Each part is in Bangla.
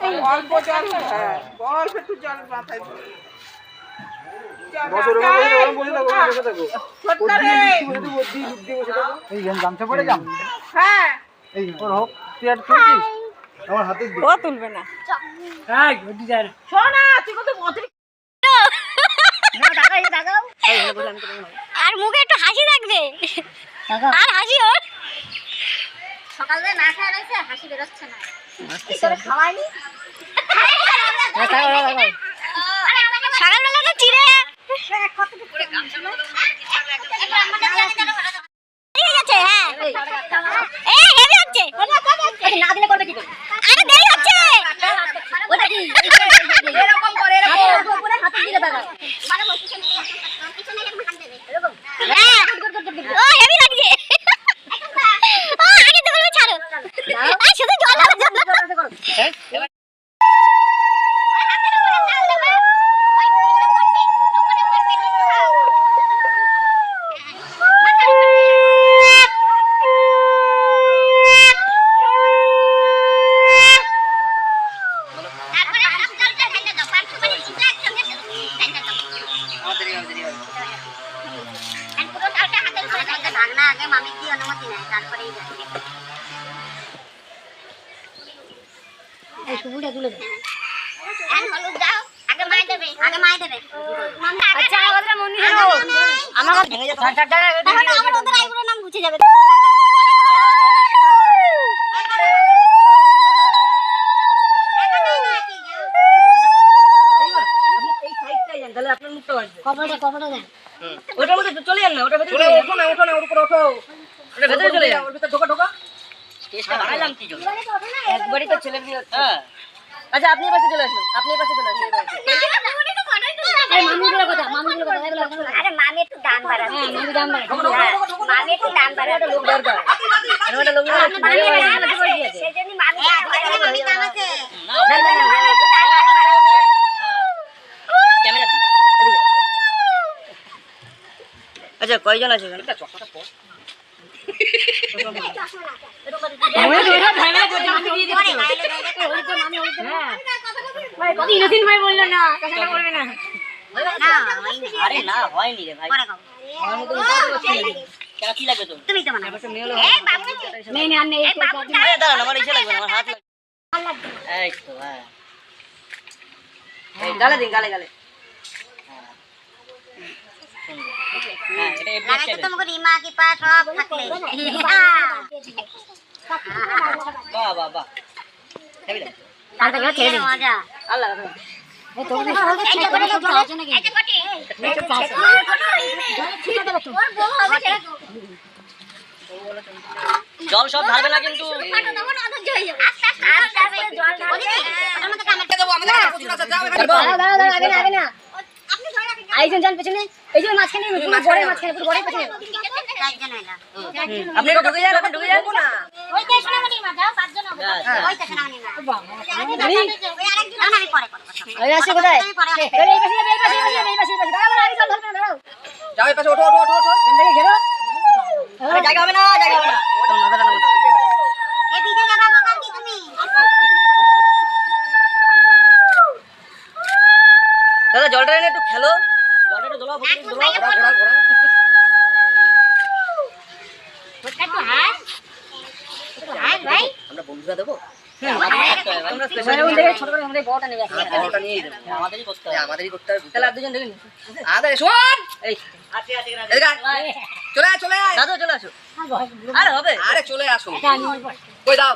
এই আমার কথা হ্যাঁ হ্যাঁ হাতে ও তুলবে না শোনা তুই কত অতিরিক্ত আর মুখে একটু হাসি থাকবে। আর হাসি ওর সকালে না খায় রয়েছে হাসি বেরোচ্ছে না। খাওয়াইনি সকালবেলা তো চিড়ে আছে, হ্যাঁ। এই, heavy হচ্ছে। আরে দেরি হচ্ছে। হ্যাঁ। ও, heavy লাগছে। ও, আগে তো বলবে ছাড়ো। আর শুধু জল ঢালো, জল ঢালো। মামি কি অনুমতি নেয় তারপরেই তুলে হ্যাঁ হলুদ দাও। আগে মাই দেবে। আগে মাই দেবে। আচ্ছা হলো আমার ভেঙে ওদের নাম গুছে যাবে। কপালটা দেন ওটার মধ্যে চলে যান না ওটা ভেতরে ওঠো না ওঠো না ওর উপরে ওঠো। ওটা ভেতরে চলে যান। ওর ভিতরে ঢোকা ঢোকা। চেষ্টা বাড়াইলাম কি জন্য? একবারই তো ছেলে বিয়ে হচ্ছে। আচ্ছা আপনি পাশে চলে আসুন আপনি পাশে চলে আসুন মামি একটু দাম বাড়াবে হ্যাঁ মামি দাম বাড়াবে একটু দাম বাড়াবে লোক দরকার। মামি হয়ে। সেজন্য মামি মামি দাম আছে না, না, না, না, না, ক্যামেরা দিই এদিকে। আচ্ছা কয়জন আছে এখানে আরে না হয়নি রে ভাই আমার মতো উঠাতে পারছি না। কেন কি লাগবে তোর তুমি তো মানা এবার তো মেয়ে হলো এই বাবু নেই নেই নেই এই বাবু আরে দাঁড়ান আমার ইচ্ছে লাগবে না আমার হাত লাগবে এই তো হ্যাঁ। এই গালে দিন গালে গালে। হ্যাঁ। হ্যাঁ এটা তোমাকে রিমা কি পা সব থাকলে বাহ বাহ বাহ হেবি লাগছে। তাহলে তো ছেড়ে দিন আল্লাহ। এই তো করে তো নাকি কোটি ওর বউ হবে সেটা তো জল সব ঢালবে না কিন্তু হয়ে আইজন যান পেছনে এই যে মাঝখানে পুরো বড়ের মাঝখানে পুরো বড়ের পেছনে আপনি একটু ঢুকে যান আপনি ঢুকে যান না। ওই তো সোনামণি মা যাও পাঁচজন হবে। আচ্ছা। ওই তো সোনামণি মা। ওই আরেকজন আমি পরে করব ওই আসছে কোথায়? আমি এই পাশে যাবে, এই পাশে এই পাশে এই দাঁড়াও না দাঁড়াও যাও এই পাশে ওঠো ওঠো ওঠো ওঠো। ঘেরো। আরে জায়গা হবে না জায়গা হবে না। কাকি তুমি। দাদা জলটা এনে একটু খেলো। ভাই। আমরা বন্ধুরা দেবো? হ্যাঁ, বড়টা নিয়েই দেবো। আমাদেরই করতে হবে। আমাদেরই করতে হবে। তাহলে আর দুজন দেখে নিন আরে শোন! এই। চলে আয় চলে আয়। দাদু চলে আসো। আরে হবে। আরে চলে আসো। কই দাও।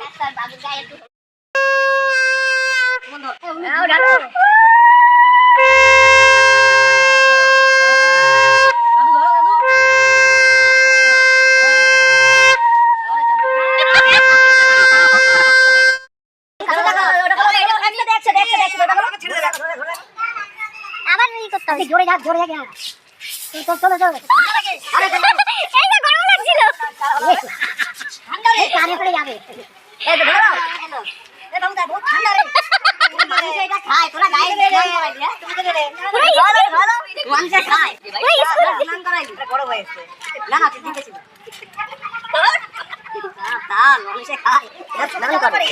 যাক জোরে যাক চলো চলো চলো। আরে এই না গরম লাগছিল। ঠান্ডা রে কানে পড়ে যাবে। এই তো ধরো। এ বাবু দা বহুত ঠান্ডা রে মানুষ এটা খায় তোরা গায়ে দে তুমি তো রে ধরো ধরো মানুষে খায় ওই স্কুল স্নান করাই বড় হয়েছে না না তুই দিতেছিস তা মানুষে খায়। স্নান করে